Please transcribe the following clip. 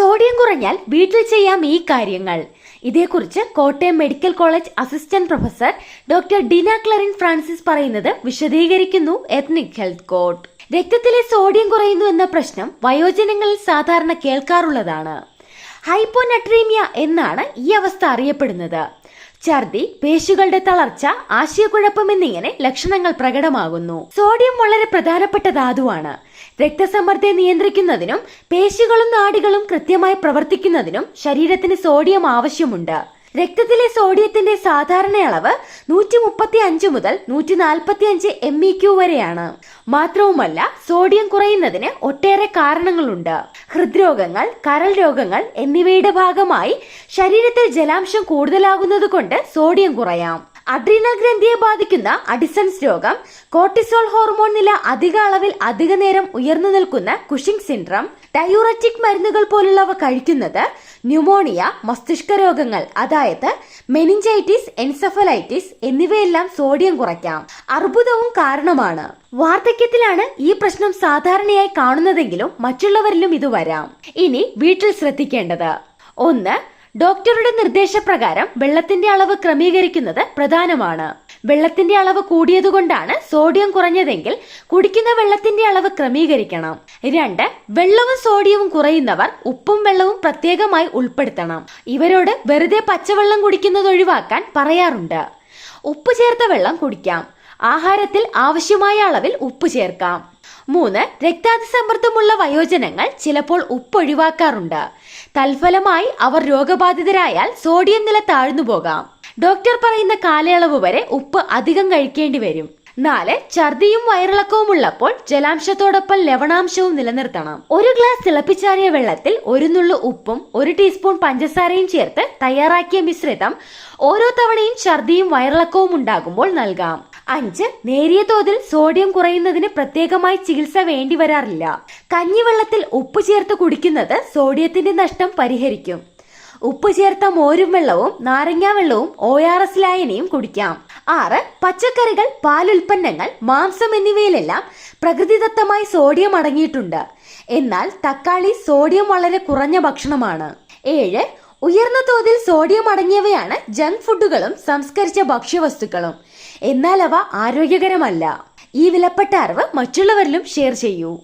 Sodium കുറഞ്ഞാൽ വീട്ടിൽ ചെയ്യാം ഈ കാര്യങ്ങൾ. ഇതേക്കുറിച്ച് Kottayam medical college assistant professor doctor Dina Clerin Francis പറയുന്നത് വിശദീകരിക്കുന്നു എത്നിക് ഹെൽത്ത് കോഡ് രക്തത്തിലെ സോഡിയം കുറയുന്നു എന്ന പ്രശ്നം വയോജനങ്ങളിൽ സാധാരണ കേൾക്കാറുള്ളതാണ്. ഹൈപ്പോനട്രീമിയ എന്നാണ് ഈ അവസ്ഥ അറിയപ്പെടുന്നത്. ഛർദി പേശികളുടെ തളർച്ച ആശയക്കുഴപ്പം എന്നിങ്ങനെ ലക്ഷണങ്ങൾ പ്രകടമാകുന്നു. സോഡിയം വളരെ പ്രധാനപ്പെട്ട ധാതുവാണ്. രക്തസമ്മർദ്ദം നിയന്ത്രിക്കുന്നതിനും പേശികളും നാടികളും കൃത്യമായി പ്രവർത്തിക്കുന്നതിനും ശരീരത്തിന് സോഡിയം ആവശ്യമുണ്ട്. രക്തത്തിലെ സോഡിയത്തിന്റെ സാധാരണ അളവ് നൂറ്റി മുപ്പത്തി അഞ്ച് മുതൽ നൂറ്റി നാൽപ്പത്തി അഞ്ച് എം ഇ ക്യു വരെയാണ്. മാത്രവുമല്ല സോഡിയം കുറയുന്നതിന് ഒട്ടേറെ കാരണങ്ങളുണ്ട്. ഹൃദ്രോഗങ്ങൾ കരൾ രോഗങ്ങൾ എന്നിവയുടെ ഭാഗമായി ശരീരത്തിൽ ജലാംശം കൂടുതലാകുന്നത് കൊണ്ട് സോഡിയം കുറയാം. അഡ്രീനൽ ഗ്രന്ഥിയെ ബാധിക്കുന്ന അഡിസൺസ് രോഗം കോർട്ടിസോൾ ഹോർമോൺ നില അധിക അളവിൽ അധിക നേരം ഉയർന്നു നിൽക്കുന്ന കുഷിംഗ് സിൻഡ്രം ഡയൂററ്റിക് മരുന്നുകൾ പോലുള്ളവ കഴിക്കുന്നത് ന്യൂമോണിയ മസ്തിഷ്ക രോഗങ്ങൾ അതായത് മെനിഞ്ചൈറ്റിസ് എൻസഫലൈറ്റിസ് എന്നിവയെല്ലാം സോഡിയം കുറയ്ക്കാം. അർബുദവും കാരണമാണ്. വാർദ്ധക്യത്തിലാണ് ഈ പ്രശ്നം സാധാരണയായി കാണുന്നതെങ്കിലും മറ്റുള്ളവരിലും ഇത് വരാം. ഇനി വീട്ടിൽ ശ്രദ്ധിക്കേണ്ടത്. ഒന്ന് ഡോക്ടറുടെ നിർദ്ദേശപ്രകാരം വെള്ളത്തിന്റെ അളവ് ക്രമീകരിക്കുന്നത് പ്രധാനമാണ്. വെള്ളത്തിന്റെ അളവ് കൂടിയതുകൊണ്ടാണ് സോഡിയം കുറഞ്ഞതെങ്കിൽ കുടിക്കുന്ന വെള്ളത്തിന്റെ അളവ് ക്രമീകരിക്കണം. രണ്ട് വെള്ളവും സോഡിയവും കുറയുന്നവർ ഉപ്പും വെള്ളവും പ്രത്യേകമായി ഉൾപ്പെടുത്തണം. ഇവരോട് വെറുതെ പച്ചവെള്ളം കുടിക്കുന്നത് ഒഴിവാക്കാൻ പറയാറുണ്ട്. ഉപ്പ് ചേർത്ത വെള്ളം കുടിക്കാം. ആഹാരത്തിൽ ആവശ്യമായ അളവിൽ ഉപ്പ് ചേർക്കാം. മൂന്ന് രക്താതിസമ്മർദ്ദമുള്ള വയോജനങ്ങൾ ചിലപ്പോൾ ഉപ്പ് ഒഴിവാക്കാറുണ്ട്. തൽഫലമായി അവർ രോഗബാധിതരായാൽ സോഡിയം നില താഴ്ന്നു പോകാം. ഡോക്ടർ പറയുന്ന കാലയളവ് വരെ ഉപ്പ് അധികം കഴിക്കേണ്ടി വരും. നാല് ഛർദിയും വയറിളക്കവും ഉള്ളപ്പോൾ ജലാംശത്തോടൊപ്പം ലവണാംശവും നിലനിർത്തണം. ഒരു ഗ്ലാസ് തിളപ്പിച്ചാറിയ വെള്ളത്തിൽ ഒരു നുള്ളു ഉപ്പും ഒരു ടീസ്പൂൺ പഞ്ചസാരയും ചേർത്ത് തയ്യാറാക്കിയ മിശ്രിതം ഓരോ തവണയും ഛർദിയും വയറിളക്കവും ഉണ്ടാകുമ്പോൾ നൽകാം. അഞ്ച് നേരിയ തോതിൽ സോഡിയം കുറയുന്നതിന് പ്രത്യേകമായി ചികിത്സ വേണ്ടി വരാറില്ല. കഞ്ഞിവെള്ളത്തിൽ ഉപ്പ് ചേർത്ത് കുടിക്കുന്നത് സോഡിയത്തിന്റെ നഷ്ടം പരിഹരിക്കും. ഉപ്പ് ചേർത്ത മോരും വെള്ളവും നാരങ്ങാ വെള്ളവും ഒ ആർ എസ് ലായനിയും കുടിക്കാം. ആറ് പച്ചക്കറികൾ പാലുൽപ്പന്നങ്ങൾ മാംസം എന്നിവയിലെല്ലാം പ്രകൃതിദത്തമായി സോഡിയം അടങ്ങിയിട്ടുണ്ട്. എന്നാൽ തക്കാളി സോഡിയം വളരെ കുറഞ്ഞ ഭക്ഷണമാണ്. ഏഴ് ഉയർന്ന തോതിൽ സോഡിയം അടങ്ങിയവയാണ് ജങ്ക് ഫുഡുകളും സംസ്കരിച്ച ഭക്ഷ്യവസ്തുക്കളും. എന്നാൽ അവ ആരോഗ്യകരമല്ല. ഈ വിലപ്പെട്ട അറിവ് മറ്റുള്ളവരിലും ഷെയർ ചെയ്യൂ.